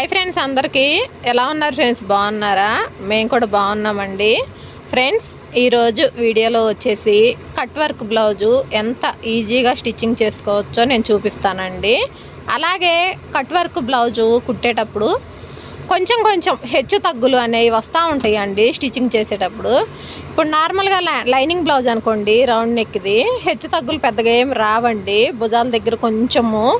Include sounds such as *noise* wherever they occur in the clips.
Hi friends అందరికీ. ఎలా ఉన్నారు ఫ్రెండ్స్? బాగున్నారా? మేము కూడా బాగున్నామండి. ఫ్రెండ్స్ ఈరోజు వీడియోలో వచ్చేసి కట్ వర్క్ బ్లౌజు ఎంత ఈజీగా స్టిచ్చింగ్ చేసుకోవచ్చో నేను చూపిస్తానండి. అలాగే కట్ వర్క్ బ్లౌజు కుట్టేటప్పుడు కొంచెం కొంచెం హెచ్చు తగ్గులు అనేవి వస్తూ ఉంటాయండి స్టిచ్చింగ్ చేసేటప్పుడు. ఇప్పుడు నార్మల్గా లై- లైనింగ్ బ్లౌజ్ అనుకోండి రౌండ్ నెక్ది హెచ్చు తగ్గులు పెద్దగా ఏం రావండి. భుజాల దగ్గర కొంచెము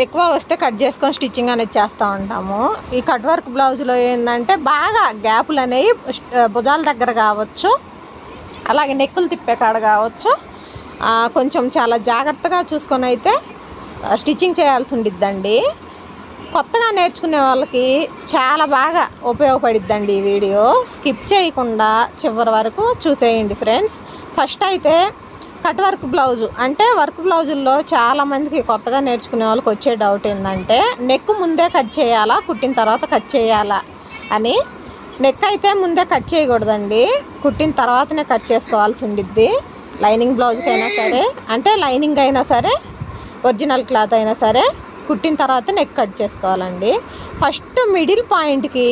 ఎక్కువ వస్తే కట్ చేసుకొని స్టిచ్చింగ్ అనేది చేస్తూ ఉంటాము. ఈ కట్ వర్క్ బ్లౌజ్లో ఏంటంటే బాగా గ్యాపులు అనేవి భుజాల దగ్గర కావచ్చు అలాగే నెక్కులు తిప్పే కాడ కావచ్చు. కొంచెం చాలా జాగ్రత్తగా చూసుకొని అయితే స్టిచ్చింగ్ చేయాల్సి ఉండిద్దండి. కొత్తగా నేర్చుకునే వాళ్ళకి చాలా బాగా ఉపయోగపడిద్దండి ఈ వీడియో. స్కిప్ చేయకుండా చివరి వరకు చూసేయండి ఫ్రెండ్స్. ఫస్ట్ అయితే కట్ వర్క్ బ్లౌజు. అంటే వర్క్ బ్లౌజుల్లో చాలా మందికి కొత్తగా నేర్చుకునే వాళ్ళకి వచ్చే డౌట్ ఏంటంటే నెక్ ముందే కట్ చేయాలా కుట్టిన తర్వాత కట్ చేయాలా అని. నెక్ అయితే ముందే కట్ చేయకూడదండి. కుట్టిన తర్వాతనే కట్ చేసుకోవాల్సి ఉండిద్ది. లైనింగ్ బ్లౌజ్కైనా అయినా సరే అంటే లైనింగ్ అయినా సరే ఒరిజినల్ క్లాత్ అయినా సరే కుట్టిన తర్వాత నెక్ కట్ చేసుకోవాలండి. ఫస్ట్ మిడిల్ పాయింట్కి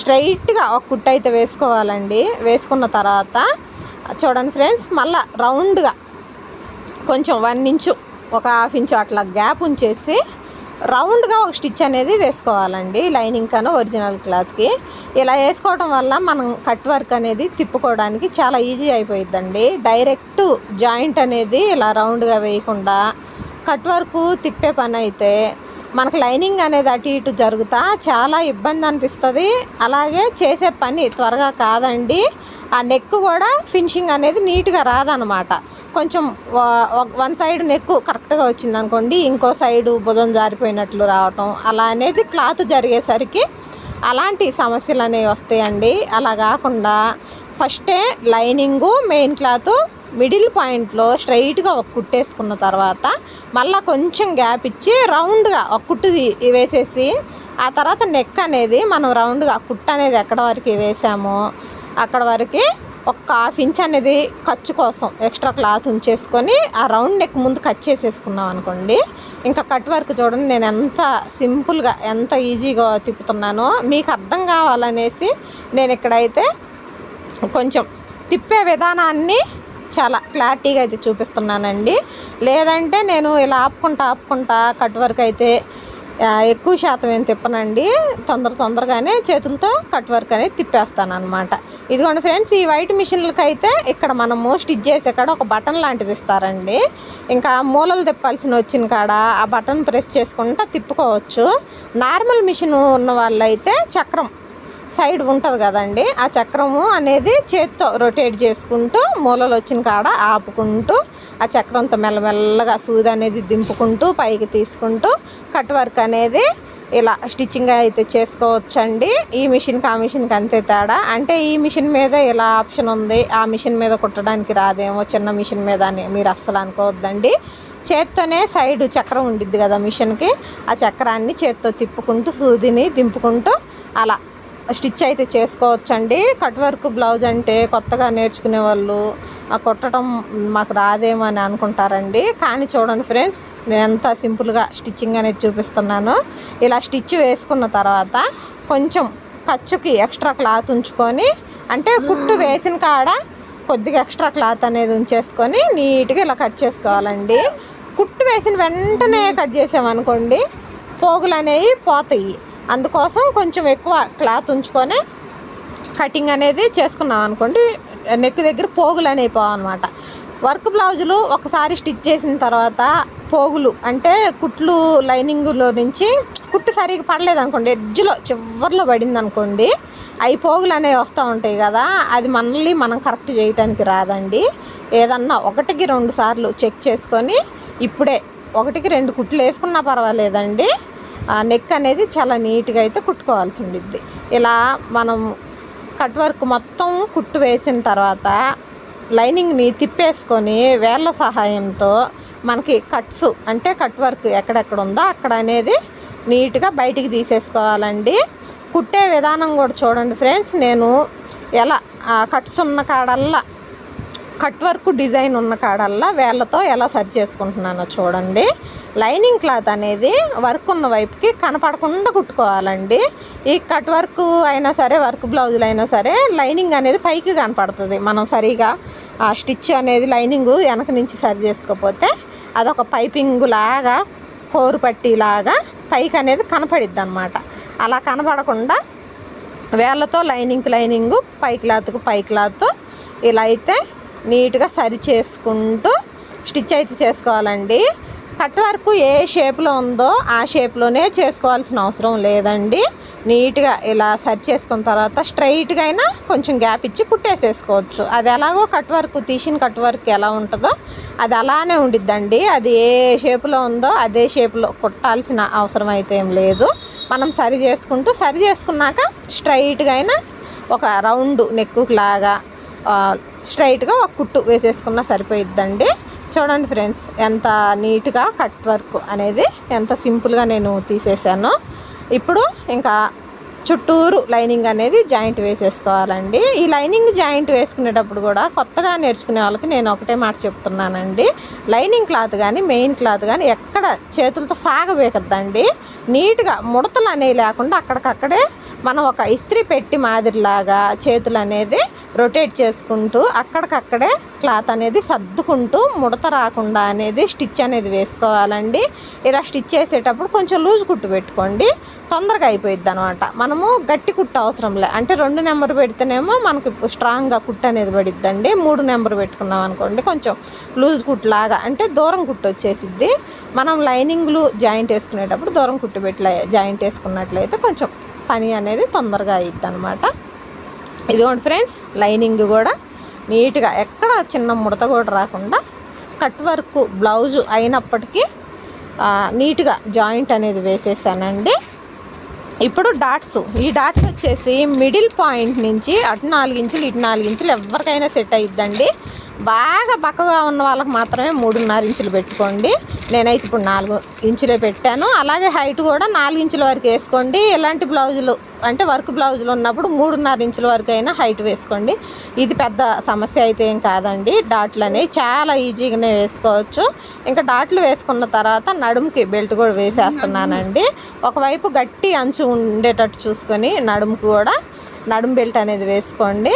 స్ట్రైట్గా ఒక కుట్టు అయితే వేసుకోవాలండి. వేసుకున్న తర్వాత చూడండి ఫ్రెండ్స్ మళ్ళా రౌండ్గా కొంచెం వన్ ఇంచు ఒక హాఫ్ ఇంచు అట్లా గ్యాప్ ఉంచేసి రౌండ్గా ఒక స్టిచ్ అనేది వేసుకోవాలండి లైనింగ్ కన్నా ఒరిజినల్ క్లాత్కి. ఇలా వేసుకోవడం వల్ల మనం కట్ వర్క్ అనేది తిప్పుకోవడానికి చాలా ఈజీ అయిపోయిద్దండి. డైరెక్ట్ జాయింట్ అనేది ఇలా రౌండ్గా వేయకుండా కట్ వర్క్ తిప్పే పని అయితే మనకు లైనింగ్ అనేది అటు ఇటు జరుగుతా చాలా ఇబ్బంది అనిపిస్తుంది. అలాగే చేసే పని త్వరగా కాదండి. ఆ నెక్ కూడా ఫినిషింగ్ అనేది నీట్గా రాదనమాట. కొంచెం వన్ సైడ్ నెక్ కరెక్ట్గా వచ్చింది అనుకోండి ఇంకో సైడు బుధం జారిపోయినట్లు రావటం అలా అనేది క్లాత్ జరిగేసరికి అలాంటి సమస్యలు అనేవి వస్తాయండి. అలా కాకుండా ఫస్టే లైనింగు మెయిన్ క్లాత్ మిడిల్ పాయింట్లో స్ట్రైట్గా ఒక కుట్టేసుకున్న తర్వాత మళ్ళీ కొంచెం గ్యాప్ ఇచ్చి రౌండ్గా ఒక కుట్టు వేసేసి ఆ తర్వాత నెక్ అనేది మనం రౌండ్గా కుట్ట అనేది ఎక్కడ వరకు వేసామో అక్కడ వరకు ఒక హాఫ్ ఇంచ్ అనేది ఖర్చు కోసం ఎక్స్ట్రా క్లాత్ ఉంచేసుకొని ఆ రౌండ్ నెక్ ముందు కట్ చేసేసుకున్నాం అనుకోండి. ఇంకా కట్ వర్క్ చూడండి నేను ఎంత సింపుల్గా ఎంత ఈజీగా తిప్పుతున్నానో మీకు అర్థం కావాలనేసి నేను ఇక్కడైతే కొంచెం తిప్పే విధానాన్ని చాలా క్లారిటీగా అయితే చూపిస్తున్నానండి. లేదంటే నేను ఇలా ఆపుకుంటా ఆపుకుంటా కట్ వర్క్ అయితే ఎక్కువ శాతం ఏం తిప్పనండి. తొందర తొందరగానే చేతులతో కట్ వర్క్ అనేది తిప్పేస్తాను అనమాట ఇదిగోండి ఫ్రెండ్స్ ఈ వైట్ మిషన్లకి అయితే ఇక్కడ మనము స్టిచ్ చేసే కాడ ఒక బటన్ లాంటిది ఇస్తారండి. ఇంకా మూలలు తిప్పాల్సిన వచ్చిన కాడ ఆ బటన్ ప్రెస్ చేసుకుంటా తిప్పుకోవచ్చు. నార్మల్ మిషన్ ఉన్న వాళ్ళైతే చక్రం సైడ్ ఉంటుంది కదండి ఆ చక్రము అనేది చేత్తో రొటేట్ చేసుకుంటూ మూలలు వచ్చిన కాడ ఆపుకుంటూ ఆ చక్రంతో మెల్లమెల్లగా సూది అనేది దింపుకుంటూ పైకి తీసుకుంటూ కట్ వర్క్ అనేది ఇలా స్టిచ్చింగ్ అయితే చేసుకోవచ్చండి. ఈ మిషన్కి ఆ మిషన్కి అంతే తేడా. అంటే ఈ మిషన్ మీద ఇలా ఆప్షన్ ఉంది ఆ మిషన్ మీద కుట్టడానికి రాదేమో చిన్న మిషన్ మీద అని మీరు అస్సలు అనుకోవద్దండి. చేత్తోనే సైడ్ చక్రం ఉండిద్ది కదా మిషన్కి ఆ చక్రాన్ని చేత్తో తిప్పుకుంటూ సూదిని దింపుకుంటూ అలా స్టిచ్ అయితే చేసుకోవచ్చండి. కట్ వర్క్ బ్లౌజ్ అంటే కొత్తగా నేర్చుకునే వాళ్ళు ఆ కుట్టడం మాకు రాదేమో అని అనుకుంటారండి. కానీ చూడండి ఫ్రెండ్స్ నేను ఎంత సింపుల్గా స్టిచ్చింగ్ అనేది చూపిస్తున్నాను. ఇలా స్టిచ్ వేసుకున్న తర్వాత కొంచెం ఖర్చుకి ఎక్స్ట్రా క్లాత్ ఉంచుకొని అంటే కుట్టు వేసిన కాడ కొద్దిగా ఎక్స్ట్రా క్లాత్ అనేది ఉంచేసుకొని నీట్గా ఇలా కట్ చేసుకోవాలండి. కుట్టు వేసిన వెంటనే కట్ చేసామనుకోండి పోగులు అనేవి పోతాయి. అందుకోసం కొంచెం ఎక్కువ క్లాత్ ఉంచుకొని కటింగ్ అనేది చేసుకున్నాం అనుకోండి నెక్ దగ్గర పోగులు అనేవి పోవన్నమాట వర్క్ బ్లౌజులు ఒకసారి స్టిచ్ చేసిన తర్వాత పోగులు అంటే కుట్లు లైనింగ్లో నుంచి కుట్టు సరిగా పడలేదు అనుకోండి ఎడ్జ్లో చివర్లో పడింది అనుకోండి అవి పోగులు అనేవి వస్తూ ఉంటాయి కదా అది మనల్ని మనం కరెక్ట్ చేయటానికి రాదండి. ఏదన్నా ఒకటికి రెండు సార్లు చెక్ చేసుకొని ఇప్పుడే ఒకటికి రెండు కుట్లు వేసుకున్నా పర్వాలేదండి. నెక్ అనేది చాలా నీట్గా అయితే కుట్టుకోవాల్సి ఉండిద్ది. ఇలా మనం కట్ వర్క్ మొత్తం కుట్టు వేసిన తర్వాత లైనింగ్ని తిప్పేసుకొని వేళ్ళ సహాయంతో మనకి కట్స్ అంటే కట్ వర్క్ ఎక్కడెక్కడ ఉందో అక్కడ అనేది నీట్గా బయటికి తీసేసుకోవాలండి. కుట్టే విధానం కూడా చూడండి ఫ్రెండ్స్ నేను ఎలా కట్స్ ఉన్న కాడల్లా కట్ వర్క్ డిజైన్ ఉన్న కాడల్లా వేళ్ళతో ఎలా సరి చేసుకుంటున్నానో చూడండి. లైనింగ్ క్లాత్ అనేది వర్క్ ఉన్న వైపుకి కనపడకుండా కుట్టుకోవాలండి. ఈ కట్ వర్క్ అయినా సరే వర్క్ బ్లౌజులు అయినా సరే లైనింగ్ అనేది పైకి కనపడుతుంది. మనం సరిగా ఆ స్టిచ్ అనేది లైనింగ్ వెనక నుంచి సరి చేసుకోకపోతే అదొక పైపింగ్ లాగా కోరు పట్టిలాగా పైకి అనేది కనపడిద్ది అనమాట అలా కనపడకుండా వేళ్ళతో లైనింగ్కి లైనింగ్ పై క్లాత్కు పై క్లాత్ ఇలా అయితే నీట్గా సరి చేసుకుంటూ స్టిచ్ అయితే చేసుకోవాలండి. కట్ వర్క్ ఏ షేప్లో ఉందో ఆ షేప్లోనే చేసుకోవాల్సిన అవసరం లేదండి. నీట్గా ఇలా సరి చేసుకున్న తర్వాత స్ట్రైట్గా అయినా కొంచెం గ్యాప్ ఇచ్చి కుట్టేసేసుకోవచ్చు. అది ఎలాగో కట్ వర్క్ తీసిన కట్ వర్క్ ఎలా ఉంటుందో అది అలానే ఉండిద్దండి. అది ఏ షేప్లో ఉందో అదే షేప్లో కుట్టాల్సిన అవసరం అయితే ఏం లేదు. మనం సరి చేసుకుంటూ సరి చేసుకున్నాక స్ట్రైట్గా అయినా ఒక రౌండ్ నెక్కు లాగా స్ట్రైట్గా ఒక కుట్టు వేసేసుకున్నా సరిపోయిద్దండి. చూడండి ఫ్రెండ్స్ ఎంత నీట్గా కట్ వర్క్ అనేది ఎంత సింపుల్గా నేను తీసేసాను. ఇప్పుడు ఇంకా చుట్టూరు లైనింగ్ అనేది జాయింట్ వేసేసుకోవాలండి. ఈ లైనింగ్ జాయింట్ వేసుకునేటప్పుడు కూడా కొత్తగా నేర్చుకునే వాళ్ళకి నేను ఒకటే మాట చెప్తున్నానండి. లైనింగ్ క్లాత్ కానీ మెయిన్ క్లాత్ కానీ ఎక్కడ చేతులతో సాగబేకద్దండి నీట్గా ముడతలు అనేవి లేకుండా అక్కడికక్కడే మనం ఒక ఇస్త్రీ పెట్టి మాదిరిలాగా చేతులు అనేది రొటేట్ చేసుకుంటూ అక్కడికక్కడే క్లాత్ అనేది సర్దుకుంటూ ముడత రాకుండా అనేది స్టిచ్ అనేది వేసుకోవాలండి. ఇలా స్టిచ్ చేసేటప్పుడు కొంచెం లూజ్ కుట్టు పెట్టుకోండి. తొందరగా అయిపోయిద్ది అనమాట మనము గట్టి కుట్టు అవసరం లే. అంటే రెండు నెంబర్ పెడితేనేమో మనకి స్ట్రాంగ్గా కుట్టు అనేది పడిద్దండి. మూడు నెంబర్ పెట్టుకున్నాం అనుకోండి కొంచెం లూజ్ కుట్టులాగా అంటే దూరం కుట్టు వచ్చేసిద్ది. మనం లైనింగ్లు జాయింట్ వేసుకునేటప్పుడు దూరం కుట్టు పెట్టి జాయింట్ వేసుకున్నట్లయితే కొంచెం పని అనేది తొందరగా అయ్యిద్ది అనమాట ఇదిగోండి ఫ్రెండ్స్ లైనింగ్ కూడా నీట్గా ఎక్కడ చిన్న ముడత కూడా రాకుండా కట్ వర్క్ బ్లౌజు అయినప్పటికీ నీట్గా జాయింట్ అనేది వేసేసానండి. ఇప్పుడు డాట్స్ ఈ డాట్స్ వచ్చేసి మిడిల్ పాయింట్ నుంచి అటు నాలుగు ఇంచులు ఇటు నాలుగు ఇంచులు ఎవరికైనా సెట్ అయిద్దండి. బాగా పక్కగా ఉన్న వాళ్ళకి మాత్రమే మూడున్నర ఇంచులు పెట్టుకోండి. నేనైతే ఇప్పుడు నాలుగు ఇంచులే పెట్టాను. అలాగే హైట్ కూడా నాలుగు ఇంచుల వరకు వేసుకోండి. ఎలాంటి బ్లౌజులు అంటే వర్క్ బ్లౌజులు ఉన్నప్పుడు మూడున్నర ఇంచుల వరకు అయినా హైట్ వేసుకోండి. ఇది పెద్ద సమస్య అయితే ఏం కాదండి. డాట్లు అనేవి చాలా ఈజీగానే వేసుకోవచ్చు. ఇంకా డాట్లు వేసుకున్న తర్వాత నడుముకి బెల్ట్ కూడా వేసేస్తున్నానండి. ఒకవైపు గట్టి అంచు ఉండేటట్టు చూసుకొని నడుముకు కూడా నడుము బెల్ట్ అనేది వేసుకోండి.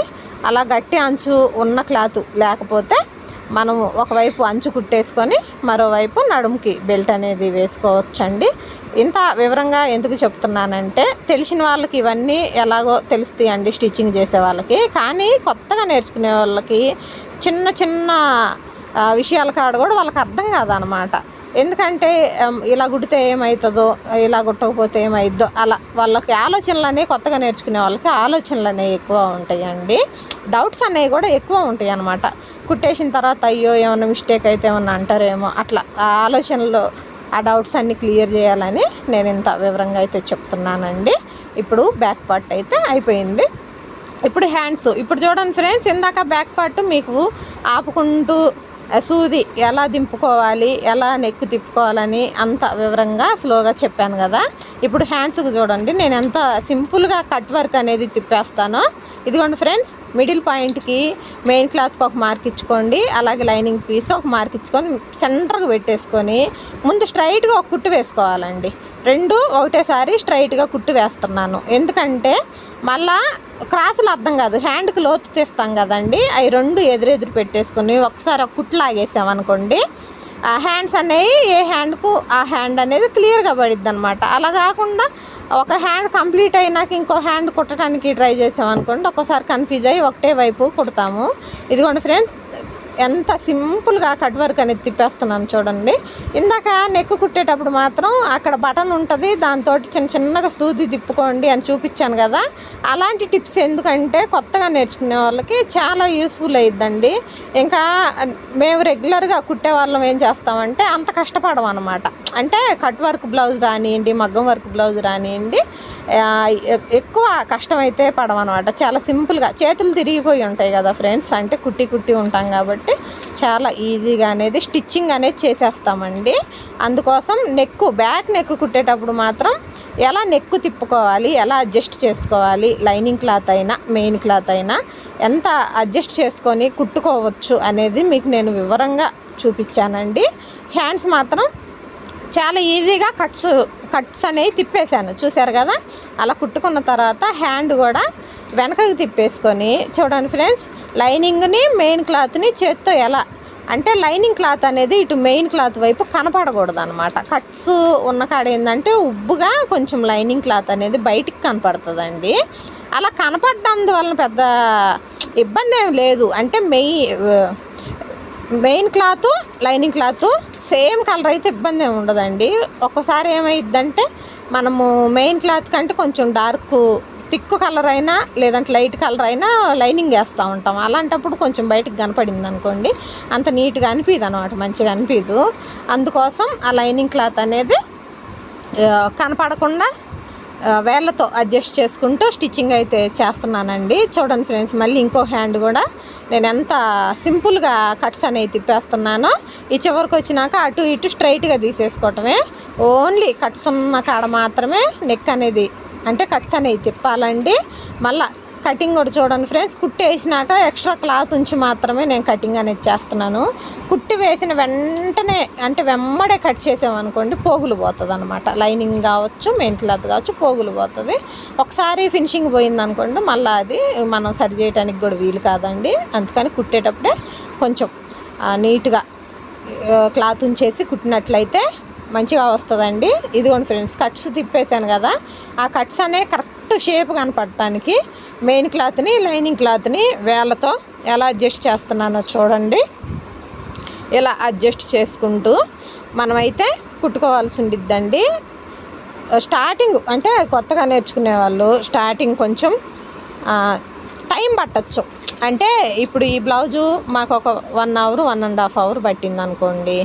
అలా గట్టి అంచు ఉన్న క్లాత్ లేకపోతే మనము ఒకవైపు అంచు కుట్టేసుకొని మరోవైపు నడుముకి బెల్ట్ అనేది వేసుకోవచ్చండి. ఇంత వివరంగా ఎందుకు చెప్తున్నానంటే తెలిసిన వాళ్ళకి ఇవన్నీ ఎలాగో తెలుస్తాయండి స్టిచ్చింగ్ చేసే వాళ్ళకి. కానీ కొత్తగా నేర్చుకునే వాళ్ళకి చిన్న చిన్న విషయాల కాడ కూడా వాళ్ళకి అర్థం కాదనమాట. ఎందుకంటే ఇలా కుడితే ఏమవుతుందో ఇలా కుట్టకపోతే ఏమైద్దో అలా వాళ్ళకి ఆలోచనలు అనేవి కొత్తగా నేర్చుకునే వాళ్ళకి ఆలోచనలు అనేవి ఎక్కువ ఉంటాయండి. డౌట్స్ అనేవి కూడా ఎక్కువ ఉంటాయి అన్నమాట కుట్టేసిన తర్వాత అయ్యో ఏమైనా మిస్టేక్ అయితే ఏమన్నా అంటారేమో అట్లా ఆ ఆలోచనలో ఆ డౌట్స్ అన్నీ క్లియర్ చేయాలని నేను ఇంత వివరంగా అయితే చెప్తున్నానండి. ఇప్పుడు బ్యాక్ పార్ట్ అయితే అయిపోయింది. ఇప్పుడు హ్యాండ్స్ ఇప్పుడు చూడండి ఫ్రెండ్స్ ఇందాక బ్యాక్ పార్ట్ మీకు ఆపుకుంటూ సూది ఎలా దింపుకోవాలి ఎలా నెక్కు తిప్పుకోవాలని అంత వివరంగా స్లోగా చెప్పాను కదా. ఇప్పుడు హ్యాండ్స్కి చూడండి నేను ఎంత సింపుల్గా కట్ వర్క్ అనేది తిప్పేస్తానో. ఇదిగోండి ఫ్రెండ్స్ మిడిల్ పాయింట్కి మెయిన్ క్లాత్కి ఒక మార్క్ ఇచ్చుకోండి అలాగే లైనింగ్ పీస్ ఒక మార్క్ ఇచ్చుకొని సెంటర్కి పెట్టేసుకొని ముందు స్ట్రైట్గా ఒక కుట్టు వేసుకోవాలండి. రెండు ఒకటేసారి స్ట్రైట్గా కుట్టు వేస్తున్నాను. ఎందుకంటే మళ్ళా క్రాసులు అర్థం కాదు. హ్యాండ్కి లోతు తీస్తాం కదండి. అవి రెండు ఎదురెదురు పెట్టేసుకుని ఒకసారి ఒక కుట్లు లాగేసామనుకోండి ఆ హ్యాండ్స్ అనేవి ఏ హ్యాండ్కు ఆ హ్యాండ్ అనేది క్లియర్గా పడిద్ది అనమాట అలా కాకుండా ఒక హ్యాండ్ కంప్లీట్ అయినాక ఇంకో హ్యాండ్ కుట్టడానికి ట్రై చేసామనుకోండి ఒక్కోసారి కన్ఫ్యూజ్ అయ్యి ఒకటే వైపు కుడతాము. ఇదిగోండి ఫ్రెండ్స్ ఎంత సింపుల్గా కట్ వర్క్ అనేది తిప్పేస్తున్నాను చూడండి. ఇందాక నెక్ కుట్టేటప్పుడు మాత్రం అక్కడ బటన్ ఉంటుంది దాంతో చిన్న చిన్నగా సూది తిప్పుకోండి అని చూపించాను కదా. అలాంటి టిప్స్ ఎందుకంటే కొత్తగా నేర్చుకునే వాళ్ళకి చాలా యూస్ఫుల్ అయ్యిద్దండి ఇంకా మేము రెగ్యులర్గా కుట్టే వాళ్ళం ఏం చేస్తామంటే అంత కష్టపడం అనమాట అంటే కట్ వర్క్ బ్లౌజ్ రానియండి మగ్గం వర్క్ బ్లౌజ్ రానియండి ఎక్కువ కష్టమైతే పడమనమాట చాలా సింపుల్గా చేతులు తిరిగిపోయి ఉంటాయి కదా ఫ్రెండ్స్ అంటే కుట్టి కుట్టి ఉంటాం కాబట్టి. చాలా ఈజీగా అనేది స్టిచ్చింగ్ అనేది చేసేస్తామండి. అందుకోసం నెక్ బ్యాక్ నెక్ కుట్టేటప్పుడు మాత్రం ఎలా నెక్కు తిప్పుకోవాలి ఎలా అడ్జస్ట్ చేసుకోవాలి లైనింగ్ క్లాత్ అయినా మెయిన్ క్లాత్ అయినా ఎంత అడ్జస్ట్ చేసుకొని కుట్టుకోవచ్చు అనేది మీకు నేను వివరంగా చూపించానండి. హ్యాండ్స్ మాత్రం చాలా ఈజీగా కట్స్ కట్స్ అనేవి తిప్పేశాను. చూశారు కదా? అలా కుట్టుకున్న తర్వాత హ్యాండ్ కూడా వెనకకి తిప్పేసుకొని చూడండి ఫ్రెండ్స్ లైనింగ్ని మెయిన్ క్లాత్ని చేత్తో ఎలా అంటే లైనింగ్ క్లాత్ అనేది ఇటు మెయిన్ క్లాత్ వైపు కనపడకూడదు అనమాట కట్స్ ఉన్న కాడ ఏంటంటే ఉబ్బుగా కొంచెం లైనింగ్ క్లాత్ అనేది బయటికి కనపడుతుందండి. అలా కనపడ్డందువలన పెద్ద ఇబ్బంది ఏం లేదు. అంటే మెయి main cloth lining cloth same colour అయితే ఇబ్బంది ఏమి ఉండదండి. ఒక్కసారి ఏమైద్దంటే మనము మెయిన్ క్లాత్ కంటే కొంచెం డార్క్ థిక్ కలర్ అయినా లేదంటే లైట్ కలర్ అయినా లైనింగ్ వేస్తూ ఉంటాం. అలాంటప్పుడు కొంచెం బయటకు కనపడింది అనుకోండి అంత నీట్గా అనిపిదు అనమాట మంచిగా అనిపిదు అందుకోసం ఆ లైనింగ్ క్లాత్ అనేది కనపడకుండా వేళ్ళతో అడ్జస్ట్ చేసుకుంటూ స్టిచ్చింగ్ అయితే చేస్తున్నానండి. చూడండి ఫ్రెండ్స్ మళ్ళీ ఇంకో హ్యాండ్ కూడా నేను ఎంత సింపుల్గా కట్స్ అనేవి తిప్పేస్తున్నానో ఈ చివరికి వచ్చినాక అటు ఇటు స్ట్రైట్గా తీసేసుకోవటమే. ఓన్లీ కట్స్ ఉన్న కాడ మాత్రమే నెక్ అనేది అంటే కట్స్ అనేవి తిప్పాలండి. మళ్ళీ కటింగ్ కూడా చూడండి ఫ్రెండ్స్ కుట్టి వేసినాక ఎక్స్ట్రా క్లాత్ ఉంచి మాత్రమే నేను కటింగ్ అనేది చేస్తున్నాను. కుట్టి వేసిన వెంటనే అంటే వెమ్మడే కట్ చేసామనుకోండి పోగులు పోతుంది అనమాట లైనింగ్ కావచ్చు మెయిన్ క్లాత్ కావచ్చు పోగులు పోతుంది. ఒకసారి ఫినిషింగ్ పోయిందనుకోండి మళ్ళీ అది మనం సరి చేయడానికి కూడా వీలు కాదండి. అందుకని కుట్టేటప్పుడే కొంచెం నీట్గా క్లాత్ ఉంచేసి కుట్టినట్లయితే మంచిగా వస్తుందండి. ఇదిగోండి ఫ్రెండ్స్ కట్స్ తిప్పేశాను కదా. ఆ కట్స్ అనే కరెక్ట్ షేప్ కనపడటానికి మెయిన్ క్లాత్ని లైనింగ్ క్లాత్ని వేళ్ళతో ఎలా అడ్జస్ట్ చేస్తున్నానో చూడండి. ఇలా అడ్జస్ట్ చేసుకుంటూ మనమైతే కుట్టుకోవాల్సి ఉండిద్దండి. స్టార్టింగ్ అంటే కొత్తగా నేర్చుకునే వాళ్ళు స్టార్టింగ్ కొంచెం టైం పట్టచ్చు. అంటే ఇప్పుడు ఈ బ్లౌజు మాకు ఒక one hour one and half hour పట్టింది అనుకోండి.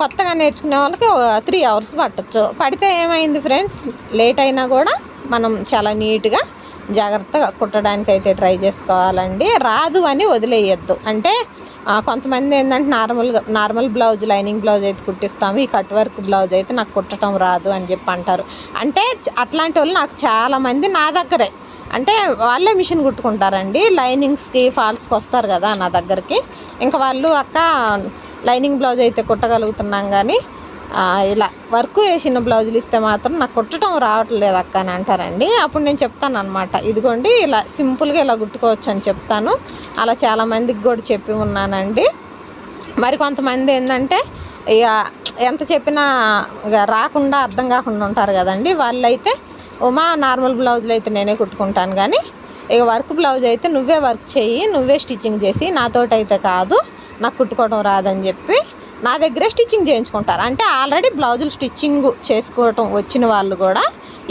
కొత్తగా నేర్చుకునే వాళ్ళకి త్రీ అవర్స్ పట్టచ్చు. పడితే ఏమైంది ఫ్రెండ్స్ లేట్ అయినా కూడా మనం చాలా నీట్గా జాగ్రత్తగా కుట్టడానికి అయితే ట్రై చేసుకోవాలండి. రాదు అని వదిలేయద్దు. అంటే కొంతమంది ఏంటంటే నార్మల్గా నార్మల్ బ్లౌజ్ లైనింగ్ బ్లౌజ్ అయితే కుట్టిస్తాము. ఈ కట్ వర్క్ బ్లౌజ్ అయితే నాకు కుట్టడం రాదు అని చెప్పి అంటారు. అంటే అట్లాంటి వాళ్ళు నాకు చాలామంది నా దగ్గరే. అంటే వాళ్ళే మిషన్ కుట్టుకుంటారండి. లైనింగ్స్కి ఫాల్స్కి వస్తారు కదా నా దగ్గరికి. ఇంకా వాళ్ళు అక్క లైనింగ్ బ్లౌజ్ అయితే కుట్టగలుగుతున్నాం కానీ ఇలా వర్క్ వేసిన బ్లౌజులు ఇస్తే మాత్రం నాకు కుట్టడం రావట్లేదు అక్క అని అంటారండి. అప్పుడు నేను చెప్తాను అనమాట ఇదిగోండి ఇలా సింపుల్గా ఇలా కుట్టుకోవచ్చు అని చెప్తాను. అలా చాలామందికి కూడా చెప్పి ఉన్నానండి. మరి కొంతమంది ఏంటంటే ఇక ఎంత చెప్పినా ఇక రాకుండా అర్థం కాకుండా ఉంటారు కదండి. వాళ్ళైతే ఉమా నార్మల్ బ్లౌజులు అయితే నేనే కుట్టుకుంటాను కానీ ఇక వర్క్ బ్లౌజ్ అయితే నువ్వే వర్క్ చేయి నువ్వే స్టిచ్చింగ్ చేసి నాతోటైతే కాదు నాకు కుట్టుకోవడం రాదని చెప్పి నా దగ్గరే స్టిచ్చింగ్ చేయించుకుంటారు. అంటే ఆల్రెడీ బ్లౌజులు స్టిచ్చింగ్ చేసుకోవటం వచ్చిన వాళ్ళు కూడా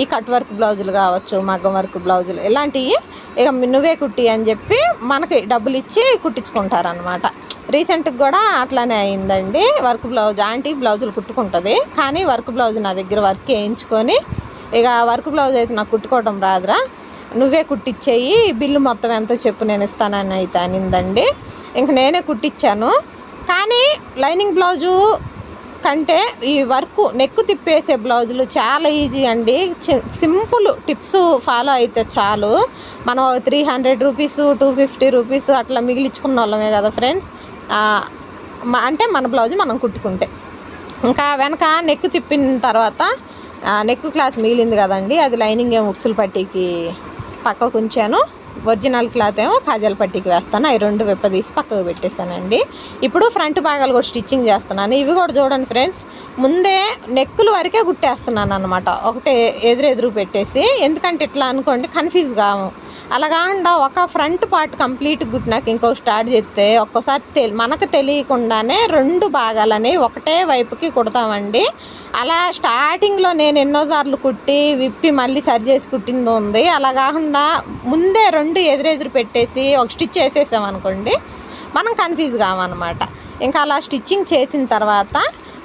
ఈ కట్ వర్క్ బ్లౌజులు కావచ్చు మగ్గం వర్క్ బ్లౌజులు ఇలాంటివి ఇక నువ్వే కుట్టి అని చెప్పి మనకి డబ్బులు ఇచ్చి కుట్టించుకుంటారనమాట రీసెంట్గా కూడా అట్లానే అయిందండి. వర్క్ బ్లౌజ్ ఆంటీ బ్లౌజులు కుట్టుకుంటుంది. కానీ వర్క్ బ్లౌజ్ నా దగ్గర వర్క్ వేయించుకొని ఇక వర్క్ బ్లౌజ్ అయితే నాకు కుట్టుకోవడం రాదురా. నువ్వే కుట్టిచ్చేయి బిల్లు మొత్తం ఎంతో చెప్పు నేను ఇస్తానని అయితే అనిందండి. ఇంక నేనే కుట్టించాను కానీ లైనింగ్ బ్లౌజు కంటే ఈ వర్క్ నెక్కు తిప్పేసే బ్లౌజులు చాలా ఈజీ అండి. సింపుల్ టిప్స్ ఫాలో అయితే చాలు. మనం three hundred rupees two fifty rupees అట్లా మిగిలించుకున్న వాళ్ళమే కదా ఫ్రెండ్స్. అంటే మన బ్లౌజ్ మనం కుట్టుకుంటే. ఇంకా వెనక నెక్కు తిప్పిన తర్వాత నెక్ క్లాత్ మిగిలింది కదండి. అది లైనింగ్ ఏమో ఉక్సుల పట్టికి పక్కకు ఉంచాను. ఒరిజినల్ క్లాత్ ఏమో కాజల్ పట్టీకి వేస్తాను. అవి రెండు విప్పదీసి పక్కకు పెట్టేశానండి. ఇప్పుడు ఫ్రంట్ భాగాలు కూడా స్టిచ్చింగ్ చేస్తున్నాను. ఇవి కూడా చూడండి ఫ్రెండ్స్ ముందే నెక్కులు వరకే గుట్టేస్తున్నాను అనమాట ఒకటే ఎదురెదురు పెట్టేసి. ఎందుకంటే ఇట్లా అనుకోండి కన్ఫ్యూజ్ కాము అలా కాకుండా ఒక ఫ్రంట్ పార్ట్ కంప్లీట్ కుట్టినాక ఇంకో స్టార్ట్ చేస్తే ఒక్కసారి తెలి మనకు తెలియకుండానే రెండు భాగాలని ఒకటే వైపుకి కుడతామండి. అలా స్టార్టింగ్లో నేను ఎన్నోసార్లు కుట్టి విప్పి మళ్ళీ సరి చేసి కుట్టింది ఉంది. అలా కాకుండా ముందే రెండు ఎదురెదురు పెట్టేసి ఒక స్టిచ్ వేసేసాం అనుకోండి మనం కన్ఫ్యూజ్ కామన్నమాట. ఇంకా అలా స్టిచ్చింగ్ చేసిన తర్వాత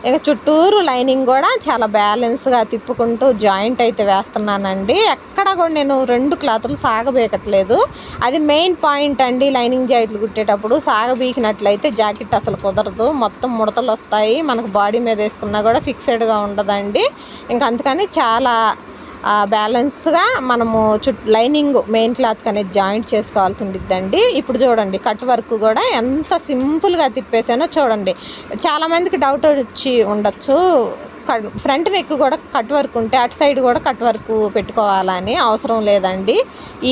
ఇక చుట్టూరు లైనింగ్ కూడా చాలా బ్యాలెన్స్గా తిప్పుకుంటూ జాయింట్ అయితే వేస్తున్నానండి. ఎక్కడ కూడా నేను రెండు క్లాతులు సాగబీకట్లేదు. అది మెయిన్ పాయింట్ అండి లైనింగ్ జాకెట్లు కుట్టేటప్పుడు. సాగబీకినట్లయితే జాకెట్ అసలు కుదరదు. మొత్తం ముడతలు వస్తాయి. మనకు బాడీ మీద వేసుకున్నా కూడా ఫిక్స్డ్గా ఉండదండి. ఇంకా అందుకని చాలా బ్యాలెన్స్గా మనము చుట్టూ లైనింగ్ మెయిన్ క్లాత్ అనేది జాయింట్ చేసుకోవాల్సి ఉండిద్దండి ఇప్పుడు చూడండి కట్ వర్క్ కూడా ఎంత సింపుల్గా తిప్పేసానో చూడండి. చాలామందికి డౌట్ వచ్చి ఉండొచ్చు. ఫ్రంట్ నెక్ కూడా కట్ వర్క్ ఉంటే అటు సైడ్ కూడా కట్ వర్క్ పెట్టుకోవాలని అవసరం లేదండి.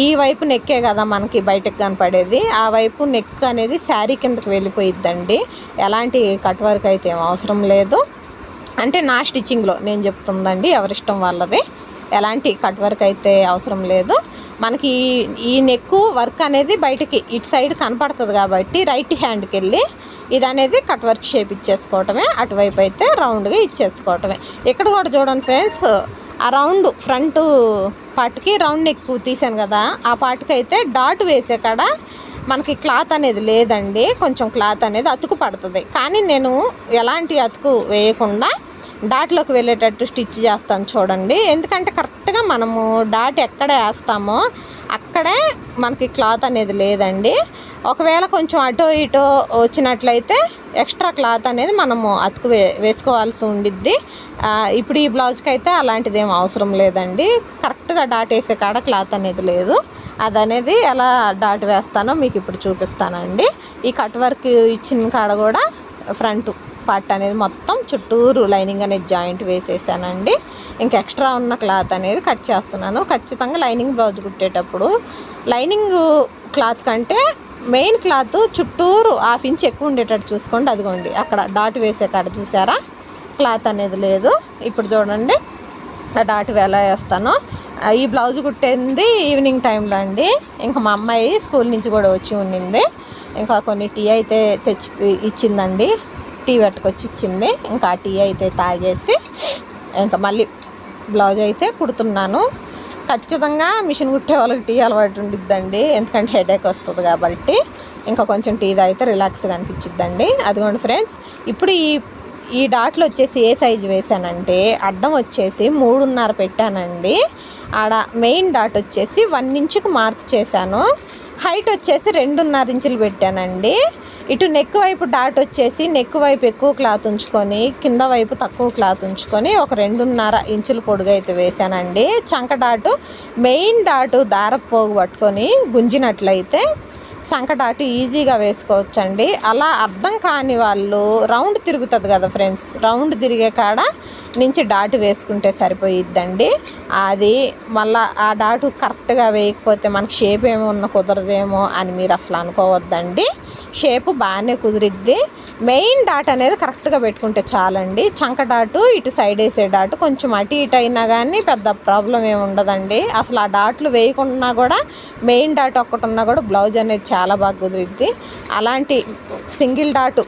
ఈ వైపు నెక్కే కదా మనకి బయటకు కనపడేది. ఆ వైపు నెక్ అనేది శారీ కిందకి వెళ్ళిపోయిద్దండి. ఎలాంటి కట్ వర్క్ అయితే ఏం అవసరం లేదు. అంటే నా స్టిచ్చింగ్లో నేను చెప్తుందండి ఎవరిష్టం వాళ్ళది. ఎలాంటి కట్ వర్క్ అయితే అవసరం లేదు. మనకి ఈ- ఈ నెక్ వర్క్ అనేది బయటకి ఇటు సైడ్ కనపడుతుంది కాబట్టి రైట్ హ్యాండ్కి వెళ్ళి ఇది అనేది కట్ వర్క్ షేప్ ఇచ్చేసుకోవటమే అటువైపు అయితే రౌండ్గా ఇచ్చేసుకోవటమే. ఇక్కడ కూడా చూడండి ఫ్రెండ్స్ ఆ రౌండ్ ఫ్రంట్ పార్ట్కి రౌండ్ నెక్ తీసాను కదా ఆ పార్ట్కి అయితే డాట్ వేసే కాడ మనకి క్లాత్ అనేది లేదండి కొంచెం క్లాత్ అనేది అతుకు పడుతుంది. కానీ నేను ఎలాంటి అతుకు వేయకుండా డాట్లోకి వెళ్ళేటట్టు స్టిచ్ చేస్తాను చూడండి. ఎందుకంటే కరెక్ట్గా మనము డాట్ ఎక్కడ వేస్తామో అక్కడే మనకి క్లాత్ అనేది లేదండి. ఒకవేళ కొంచెం అటో ఇటో వచ్చినట్లయితే ఎక్స్ట్రా క్లాత్ అనేది మనము అతుకు వే వేసుకోవాల్సి ఉండిద్ది. ఇప్పుడు ఈ బ్లౌజ్కి అయితే అలాంటిది ఏం అవసరం లేదండి. కరెక్ట్గా డాట్ వేసే కాడ క్లాత్ అనేది లేదు. అది అనేది ఎలా డాట్ వేస్తానో మీకు ఇప్పుడు చూపిస్తానండి. ఈ కట్ వర్క్ ఇచ్చిన కాడ కూడా ఫ్రంట్. పార్ట్ అనేది మొత్తం చుట్టూరు లైనింగ్ అనేది జాయింట్ వేసేసానండి. ఇంకా ఎక్స్ట్రా ఉన్న క్లాత్ అనేది కట్ చేస్తున్నాను. ఖచ్చితంగా లైనింగ్ బ్లౌజ్ కుట్టేటప్పుడు లైనింగ్ క్లాత్ కంటే మెయిన్ క్లాత్ చుట్టూరు హాఫ్ ఇంచ్ ఎక్కువ ఉండేటట్టు చూసుకోండి. అదిగోండి అక్కడ డాట్ వేసే కాడ చూసారా? క్లాత్ అనేది లేదు. ఇప్పుడు చూడండి ఆ డాట్ ఎలా వేస్తానో. ఈ బ్లౌజ్ కుట్టింది ఈవినింగ్ టైంలో అండి. ఇంకా మా అమ్మాయి స్కూల్ నుంచి కూడా వచ్చి ఉండింది ఇంకా కొన్ని టీ అయితే తెచ్చి ఇచ్చిందండి. టీ పెట్టుకొచ్చి ఇచ్చింది. ఇంకా ఆ టీ అయితే తాగేసి ఇంకా మళ్ళీ బ్లౌజ్ అయితే కుడుతున్నాను. ఖచ్చితంగా మిషన్ కుట్టే వాళ్ళకి టీ అలవాటు ఉండిద్దండి. ఎందుకంటే హెడేక్ వస్తుంది కాబట్టి. ఇంకా కొంచెం టీ తాగితే రిలాక్స్గా అనిపించిద్దండి. అదిగోండి ఫ్రెండ్స్ ఇప్పుడు ఈ ఈ డాట్లు వచ్చేసి ఏ సైజు వేసానంటే అడ్డం వచ్చేసి మూడున్నర పెట్టానండి. ఆడ మెయిన్ డాట్ వచ్చేసి వన్ ఇంచుకు మార్క్ చేశాను. హైట్ వచ్చేసి రెండున్నర ఇంచులు పెట్టానండి. ఇటు నెక్ వైపు డాట్ వచ్చేసి నెక్ వైపు ఎక్కువ క్లాత్ ఉంచుకొని కింద వైపు తక్కువ క్లాత్ ఉంచుకొని ఒక రెండున్నర ఇంచుల పొడుగు అయితే వేసానండి చంక డాటు మెయిన్ డాటు దారపు పోగు పట్టుకొని గుంజినట్లయితే చంకడాటు ఈజీగా వేసుకోవచ్చండి. అలా అర్థం కాని వాళ్ళు రౌండ్ తిరుగుతుంది కదా ఫ్రెండ్స్. రౌండ్ తిరిగే కాడ నుంచి డాటు వేసుకుంటే సరిపోయిద్దండి. అది మళ్ళీ ఆ డాటు కరెక్ట్గా వేయకపోతే మనకి షేప్ ఏమో కుదరదేమో అని మీరు అసలు అనుకోవద్దండి. షేప్ బాగానే కుదిరిద్ది. మెయిన్ డాట్ అనేది కరెక్ట్గా పెట్టుకుంటే చాలండి. చంక డాటు ఇటు సైడ్ వేసే డాటు కొంచెం అటు ఇటు అయినా కానీ పెద్ద ప్రాబ్లం ఏమి ఉండదండి. అసలు ఆ డాట్లు వేయకుండా కూడా మెయిన్ డాట్ ఒక్కటి ఉన్నా కూడా బ్లౌజ్ అనేది చాలా బాగా కుదిరిద్ది అలాంటి సింగిల్ డాటు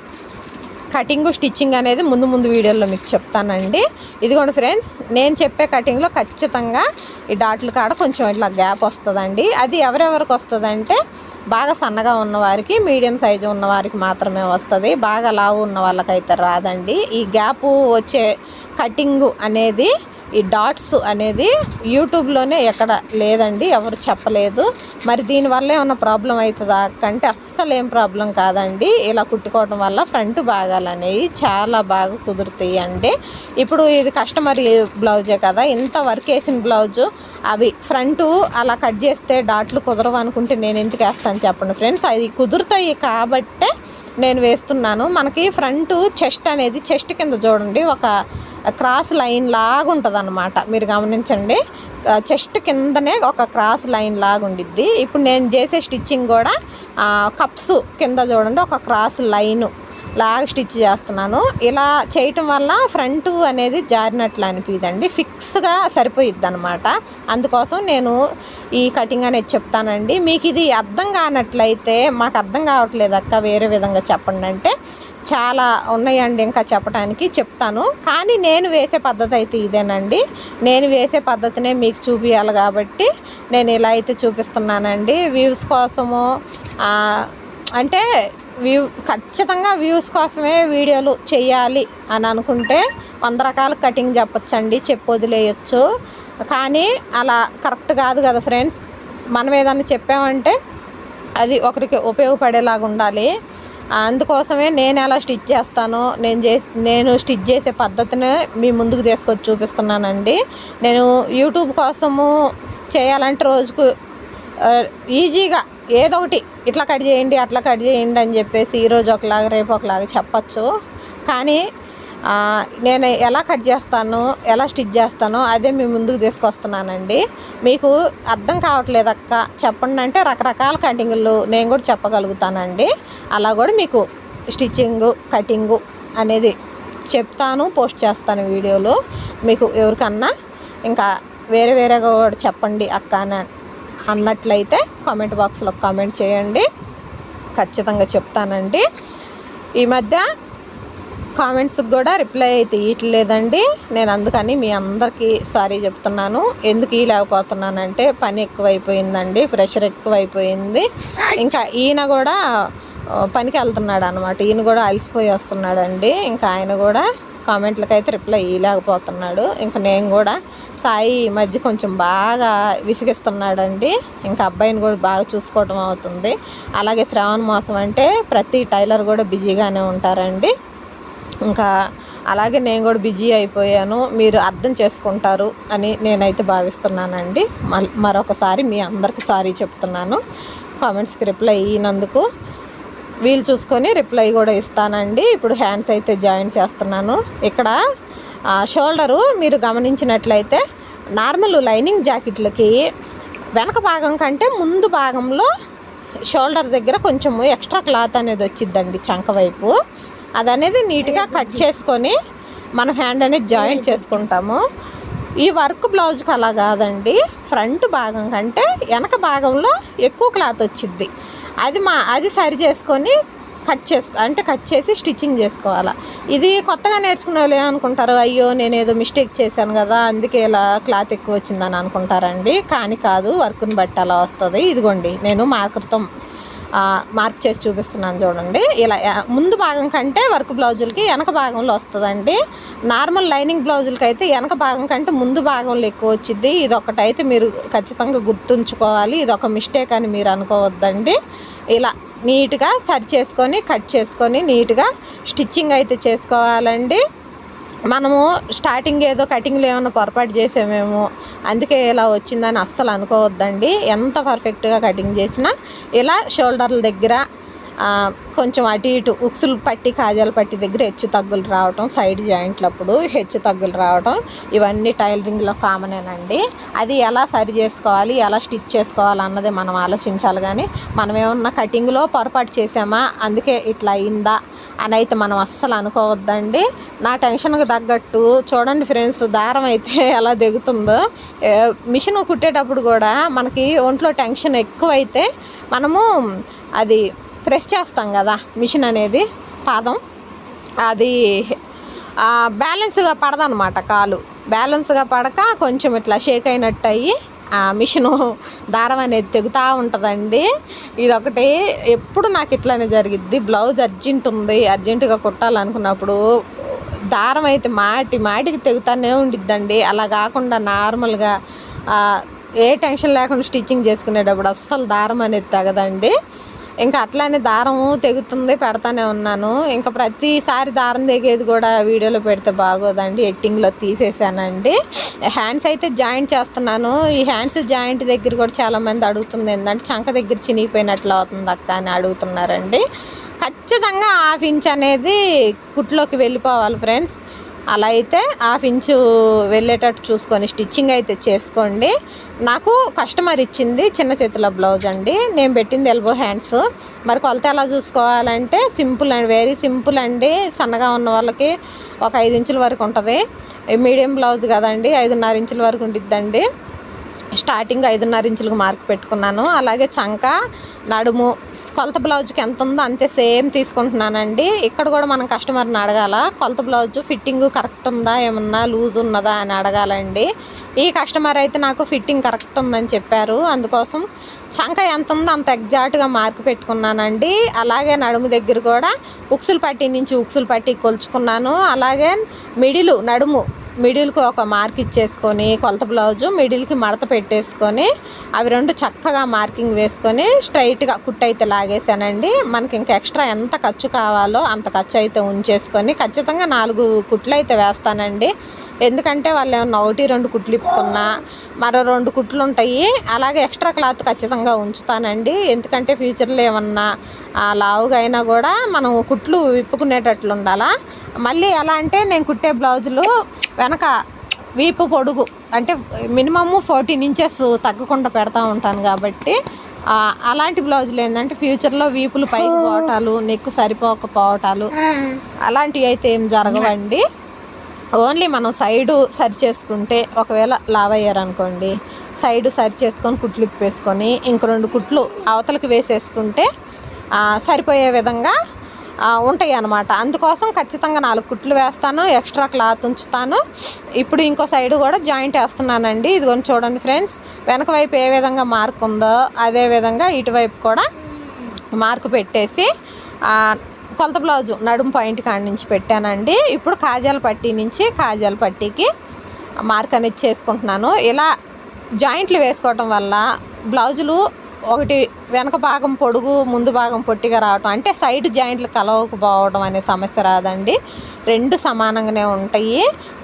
కటింగ్ స్టిచ్చింగ్ అనేది ముందు ముందు వీడియోలో మీకు చెప్తానండి. ఇదిగోండి ఫ్రెండ్స్ నేను చెప్పే కటింగ్లో ఖచ్చితంగా ఈ డాట్ల కాడ కొంచెం ఇట్లా గ్యాప్ వస్తుందండి. అది ఎవరెవరికి వస్తుందంటే బాగా సన్నగా ఉన్నవారికి మీడియం సైజు ఉన్నవారికి మాత్రమే వస్తుంది. బాగా లావు ఉన్న వాళ్ళకైతే రాదండి. ఈ గ్యాప్ వచ్చే కటింగు అనేది ఈ డాట్స్ అనేది యూట్యూబ్లోనే ఎక్కడ లేదండి ఎవరు చెప్పలేదు. మరి దీనివల్ల ఏమైనా ప్రాబ్లం అవుతుందా? కంటే అస్సలు ఏం ప్రాబ్లం కాదండి. ఇలా కుట్టుకోవడం వల్ల ఫ్రంట్ భాగాలు అనేవి చాలా బాగా కుదురుతాయి అండి. ఇప్పుడు ఇది కస్టమర్ బ్లౌజే కదా ఇంత వర్క్ వేసిన బ్లౌజు అవి ఫ్రంట్ అలా కట్ చేస్తే డాట్లు కుదరవు అనుకుంటే నేను ఎందుకు వేస్తాను చెప్పండి. ఫ్రెండ్స్ అది కుదురుతాయి కాబట్టే నేను వేస్తున్నాను. మనకి ఫ్రంట్ చెస్ట్ అనేది చెస్ట్ కింద చూడండి ఒక క్రాస్ లైన్ లాగుంటుంది అనమాట మీరు గమనించండి. చెస్ట్ కిందనే ఒక క్రాస్ లైన్ లాగా ఉండిద్ది ఇప్పుడు నేను చేసే స్టిచ్చింగ్ కూడా కప్స్ కింద చూడండి ఒక క్రాస్ లైను. లాగ్ స్టిచ్ చేస్తున్నాను. ఇలా చేయటం వల్ల ఫ్రంట్ అనేది జారినట్లు అనిపిదండి. ఫిక్స్గా సరిపోయిద్ది అనమాట అందుకోసం నేను ఈ కటింగ్ అనేది చెప్తానండి. మీకు ఇది అర్థం కానట్లయితే మాకు అర్థం కావట్లేదు అక్క వేరే విధంగా చెప్పండి అంటే చాలా ఉన్నాయండి ఇంకా చెప్పడానికి చెప్తాను. కానీ నేను వేసే పద్ధతి అయితే ఇదేనండి. నేను వేసే పద్ధతినే మీకు చూపించాలి కాబట్టి నేను ఇలా అయితే చూపిస్తున్నానండి. వ్యూస్ కోసము అంటే వ్యూ ఖచ్చితంగా వ్యూస్ కోసమే వీడియోలు చేయాలి అని అనుకుంటే వంద రకాల కటింగ్ చెప్పొచ్చండి చెప్పు వదిలేయచ్చు కానీ అలా కరెక్ట్ కాదు కదా ఫ్రెండ్స్ మనం ఏదైనా చెప్పామంటే అది ఒకరికి ఉపయోగపడేలాగా ఉండాలి. అందుకోసమే నేను ఎలా స్టిచ్ చేస్తానో నేను చేసి నేను స్టిచ్ చేసే పద్ధతిని మీ ముందుకు తీసుకొచ్చి చూపిస్తున్నానండి. నేను యూట్యూబ్ కోసము చేయాలంటే రోజుకు ఈజీగా ఏదో ఒకటి ఇట్లా కట్ చేయండి అట్లా కట్ చేయండి అని చెప్పేసి ఈరోజు ఒకలాగా రేపు ఒకలాగా చెప్పచ్చు. కానీ నేను ఎలా కట్ చేస్తాను ఎలా స్టిచ్ చేస్తానో అదే మీ ముందుకు తీసుకొస్తున్నానండి. మీకు అర్థం కావట్లేదు అక్క. చెప్పండి అంటే రకరకాల కటింగ్లు నేను కూడా చెప్పగలుగుతానండి. అలా కూడా మీకు స్టిచ్చింగు కటింగు అనేది చెప్తాను పోస్ట్ చేస్తాను వీడియోలు. మీకు ఎవరికన్నా ఇంకా వేరే వేరేగా కూడా చెప్పండి అక్క అని అన్నట్లయితే కామెంట్ బాక్స్లో కామెంట్ చేయండి. ఖచ్చితంగా చెప్తానండి. ఈ మధ్య కామెంట్స్కి కూడా రిప్లై అయితే ఇయట్లేదండి నేను అందుకని మీ అందరికీ సారీ చెప్తున్నాను. ఎందుకు ఇయలేకపోతున్నానంటే పని ఎక్కువైపోయిందండి. ప్రెషర్ ఎక్కువైపోయింది. ఇంకా ఈయన కూడా పనికి వెళ్తున్నాడు అనమాట ఈయన కూడా అలసిపోయి వస్తున్నాడండి. ఇంకా ఆయన కూడా కామెంట్లకైతే అయితే రిప్లై ఇవ్వలేకపోతున్నాడు. ఇంకా నేను కూడా సాయి ఈ మధ్య కొంచెం బాగా విసిగిస్తున్నాడండి. ఇంకా అబ్బాయిని కూడా బాగా చూసుకోవటం అవుతుంది. అలాగే శ్రావణ మాసం అంటే ప్రతి టైలర్ కూడా బిజీగానే ఉంటారండి. ఇంకా అలాగే నేను కూడా బిజీ అయిపోయాను. మీరు అర్థం చేసుకుంటారు అని నేనైతే భావిస్తున్నానండి. మరొకసారి మీ అందరికి సారీ చెప్తున్నాను. కామెంట్స్కి రిప్లై అయినందుకు వీలు చూసుకొని రిప్లై కూడా ఇస్తానండి. ఇప్పుడు హ్యాండ్స్ అయితే జాయిన్ చేస్తున్నాను. ఇక్కడ షోల్డరు మీరు గమనించినట్లయితే నార్మల్ లైనింగ్ జాకెట్లకి వెనక భాగం కంటే ముందు భాగంలో షోల్డర్ దగ్గర కొంచెం ఎక్స్ట్రా క్లాత్ అనేది వచ్చిద్దండి చంక వైపు. అది అనేది నీట్గా కట్ చేసుకొని మనం హ్యాండ్ అనేది జాయింట్ చేసుకుంటాము. ఈ వర్క్ బ్లౌజ్కి అలా కాదండి. ఫ్రంట్ భాగం కంటే వెనక భాగంలో ఎక్కువ క్లాత్ వచ్చిద్ది. అది మా అది సరి చేసుకొని కట్ చేసుకో అంటే కట్ చేసి స్టిచ్చింగ్ చేసుకోవాలా. ఇది కొత్తగా నేర్చుకునే వాళ్ళు ఏమనుకుంటారు? అయ్యో నేను ఏదో మిస్టేక్ చేశాను కదా అందుకే ఇలా క్లాత్ ఎక్కువ వచ్చిందని అనుకుంటారండి. కానీ కాదు వర్క్ని బట్టి అలా వస్తుంది. ఇదిగోండి నేను మార్కర్తో మార్క్ చేసి చూపిస్తున్నాను చూడండి. ఇలా ముందు భాగం కంటే వర్క్ బ్లౌజులకి వెనక భాగంలో వస్తుందండి. నార్మల్ లైనింగ్ బ్లౌజులకి అయితే వెనక భాగం కంటే ముందు భాగంలో ఎక్కువ వచ్చింది ఇది ఒకటైతే మీరు ఖచ్చితంగా గుర్తుంచుకోవాలి. ఇది ఒక మిస్టేక్ అని మీరు అనుకోవద్దండి. ఇలా నీట్గా సరి చేసుకొని కట్ చేసుకొని నీట్గా స్టిచ్చింగ్ అయితే చేసుకోవాలండి. మనము స్టార్టింగ్ ఏదో కటింగ్లో ఏమైనా పొరపాటు చేసామేమో అందుకే ఇలా వచ్చిందని అస్సలు అనుకోవద్దండి. ఎంత పర్ఫెక్ట్గా కటింగ్ చేసినా ఇలా షోల్డర్ల దగ్గర కొంచెం అటు ఇటు ఉక్సులు పట్టి కాజాల పట్టి దగ్గర హెచ్చు తగ్గులు రావటం సైడ్ జాయింట్లప్పుడు హెచ్చు తగ్గులు రావటం ఇవన్నీ టైలరింగ్లో కామనేనండి అది ఎలా సరి చేసుకోవాలి ఎలా స్టిచ్ చేసుకోవాలి అన్నది మనం ఆలోచించాలి కానీ మనం ఏమన్నా కటింగ్లో పొరపాటు చేసామా అందుకే ఇట్లా అయిందా అని అయితే మనం అస్సలు అనుకోవద్దండి. నా టెన్షన్కి తగ్గట్టు చూడండి ఫ్రెండ్స్ దారం అయితే *laughs* ఎలా దిగుతుందో. మిషన్ కుట్టేటప్పుడు కూడా మనకి ఒంట్లో టెన్షన్ ఎక్కువైతే మనము అది ప్రెస్ చేస్తాం కదా మిషన్ అనేది పాదం. అది బ్యాలెన్స్గా పడదనమాట కాలు. బ్యాలెన్స్గా పడక కొంచెం ఇట్లా షేక్ అయినట్టు అయ్యి ఆ మిషను దారం అనేది తెగుతూ ఉంటుందండి. ఇదొకటి ఎప్పుడు నాకు ఇట్లానే జరిగిద్ది. బ్లౌజ్ అర్జెంట్ ఉంది అర్జెంటుగా కుట్టాలనుకున్నప్పుడు దారం అయితే మాటి మాటికి తెగుతానే ఉండిద్దండి. అలా కాకుండా నార్మల్గా ఏ టెన్షన్ లేకుండా స్టిచ్చింగ్ చేసుకునేటప్పుడు అస్సలు దారం అనేది తెగదండి. ఇంకా అట్లానే దారం తెగుతుంది పెడతానే ఉన్నాను. ఇంకా ప్రతిసారి దారం తెగేది కూడా వీడియోలో పెడితే బాగోదండి. ఎట్టింగ్లో తీసేసానండి. హ్యాండ్స్ అయితే జాయింట్ చేస్తున్నాను. ఈ హ్యాండ్స్ జాయింట్ దగ్గర కూడా చాలామంది అడుగుతుంది ఏంటంటే చంక దగ్గర చినిగిపోయినట్లు అవుతుంది అక్క? అని అడుగుతున్నారండి. ఖచ్చితంగా హాఫ్ ఇంచ్ అనేది కుట్లోకి వెళ్ళిపోవాలి ఫ్రెండ్స్. అలా అయితే హాఫ్ ఇంచు వెళ్ళేటట్టు చూసుకొని స్టిచ్చింగ్ అయితే చేసుకోండి. నాకు కస్టమర్ ఇచ్చింది చిన్న చేతుల బ్లౌజ్ అండి. నేను పెట్టింది ఎల్బో హ్యాండ్స్ మరి కొలత ఎలా చూసుకోవాలంటే సింపుల్ అండ్ వెరీ సింపుల్ అండి. సన్నగా ఉన్న వాళ్ళకి ఒక ఐదు ఇంచుల వరకు ఉంటుంది. మీడియం బ్లౌజ్ కదండి ఐదున్నర ఇంచుల వరకు ఉండిద్దండి. స్టార్టింగ్ ఐదున్నర ఇంచులకు మార్క్ పెట్టుకున్నాను. అలాగే చంక నడుము కొలత బ్లౌజ్కి ఎంత ఉందో అంతే సేమ్ తీసుకుంటున్నానండి. ఇక్కడ కూడా మనం కస్టమర్ని అడగాల కొలత బ్లౌజ్ ఫిట్టింగ్ కరెక్ట్ ఉందా ఏమన్నా లూజ్ ఉన్నదా అని అడగాలండి. ఈ కస్టమర్ అయితే నాకు ఫిట్టింగ్ కరెక్ట్ ఉందని చెప్పారు. అందుకోసం చంక ఎంత ఉందో అంత ఎగ్జాక్ట్గా మార్క్ పెట్టుకున్నానండి. అలాగే నడుము దగ్గర కూడా ఉక్సులు పట్టి నుంచి ఉక్సులు పట్టి కొలుచుకున్నాను. అలాగే మిడిలు నడుము మిడిల్కి ఒక మార్క్ ఇచ్చేసుకొని కొలత బ్లౌజు మిడిల్కి మడత పెట్టేసుకొని అవి రెండు చక్కగా మార్కింగ్ వేసుకొని స్ట్రైట్గా కుట్ అయితే లాగేసానండి మనకి ఇంకా ఎక్స్ట్రా ఎంత ఖర్చు కావాలో అంత ఖర్చు అయితే ఉంచేసుకొని ఖచ్చితంగా నాలుగు కుట్లు అయితే వేస్తానండి. ఎందుకంటే వాళ్ళు ఏమన్నా ఒకటి రెండు కుట్లు ఇప్పుకున్నా మరో రెండు కుట్లు ఉంటాయి. అలాగే ఎక్స్ట్రా క్లాత్ ఖచ్చితంగా ఉంచుతానండి. ఎందుకంటే ఫ్యూచర్లో ఏమన్నా ఆ, లావుగా అయినా కూడా మనం కుట్లు విప్పుకునేటట్లు ఉండాలా. మళ్ళీ ఎలా అంటే నేను కుట్టే బ్లౌజులు వెనక వీపు పొడుగు అంటే మినిమమ్ ఫోర్టీన్ ఇంచెస్ తగ్గకుండా పెడతా ఉంటాను కాబట్టి అలాంటి బ్లౌజులు ఏంటంటే ఫ్యూచర్లో వీపులు పైకి పోవటాలు నెక్కు సరిపోకపోవటాలు అలాంటివి అయితే ఏం జరగవండి. ఓన్లీ మనం సైడు సరి చేసుకుంటే ఒకవేళ లావ్ అయ్యారనుకోండి సైడు సరి చేసుకొని కుట్లు ఇప్పేసుకొని ఇంక రెండు కుట్లు అవతలకి వేసేసుకుంటే సరిపోయే విధంగా ఉంటాయి అన్నమాట అందుకోసం ఖచ్చితంగా నాలుగు కుట్లు వేస్తాను ఎక్స్ట్రా క్లాత్ ఉంచుతాను. ఇప్పుడు ఇంకో సైడ్ కూడా జాయింట్ వేస్తున్నానండి. ఇదిగోని చూడండి ఫ్రెండ్స్ వెనక వైపు ఏ విధంగా మార్క్ ఉందో అదే విధంగా ఇటువైపు కూడా మార్కు పెట్టేసి కొలత బ్లౌజు నడుము పాయింట్ కాడి నుంచి పెట్టానండి. ఇప్పుడు కాజాల పట్టీ నుంచి కాజాల పట్టీకి మార్క్ అనేది చేసుకుంటున్నాను. ఇలా జాయింట్లు వేసుకోవటం వల్ల బ్లౌజులు ఒకటి వెనక భాగం పొడుగు ముందు భాగం పొట్టిగా రావటం అంటే సైడ్ జాయింట్లు కలవకపోవడం అనే సమస్య రాదండి. రెండు సమానంగానే ఉంటాయి.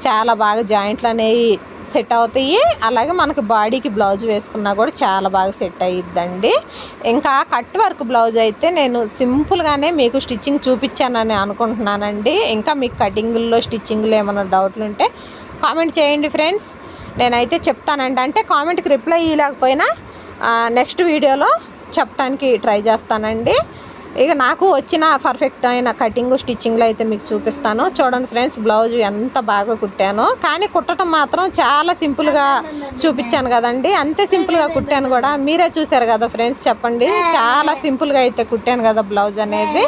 చాలా బాగా జాయింట్లు అనేవి సెట్ అవుతాయి. అలాగే మనకి బాడీకి బ్లౌజ్ వేసుకున్నా కూడా చాలా బాగా సెట్ అయ్యిద్దండి ఇంకా కట్ వర్క్ బ్లౌజ్ అయితే నేను సింపుల్గానే మీకు స్టిచ్చింగ్ చూపించానని అనుకుంటున్నానండి. ఇంకా మీకు కటింగ్లో స్టిచ్చింగ్లో ఏమైనా డౌట్లు ఉంటే కామెంట్ చేయండి ఫ్రెండ్స్. నేనైతే చెప్తానండి. అంటే కామెంట్కి రిప్లై ఇవ్వలేకపోయినా నెక్స్ట్ వీడియోలో చెప్పడానికి ట్రై చేస్తానండి. ఇక నాకు వచ్చిన పర్ఫెక్ట్ అయిన కటింగ్ స్టిచ్చింగ్లో అయితే మీకు చూపిస్తాను. చూడండి ఫ్రెండ్స్ బ్లౌజ్ ఎంత బాగా కుట్టానో. కానీ కుట్టడం మాత్రం చాలా సింపుల్గా చూపించాను కదండి. అంతే సింపుల్గా కుట్టాను కూడా. మీరే చూసారు కదా ఫ్రెండ్స్ చెప్పండి. చాలా సింపుల్గా అయితే కుట్టాను కదా బ్లౌజ్ అనేది.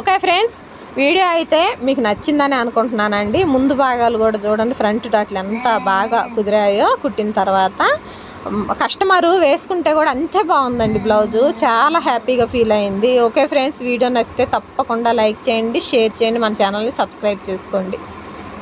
ఓకే ఫ్రెండ్స్ వీడియో అయితే మీకు నచ్చిందని అనుకుంటున్నానండి. ముందు భాగాలు కూడా చూడండి ఫ్రంట్ డాట్లు ఎంత బాగా కుదిరాయో కుట్టిన తర్వాత. కస్టమరు వేసుకుంటే కూడా అంతే బాగుందండి బ్లౌజు. చాలా హ్యాపీగా ఫీల్ అయింది. ఓకే ఫ్రెండ్స్ వీడియో నచ్చితే తప్పకుండా లైక్ చేయండి షేర్ చేయండి మన ఛానల్ని సబ్స్క్రైబ్ చేసుకోండి.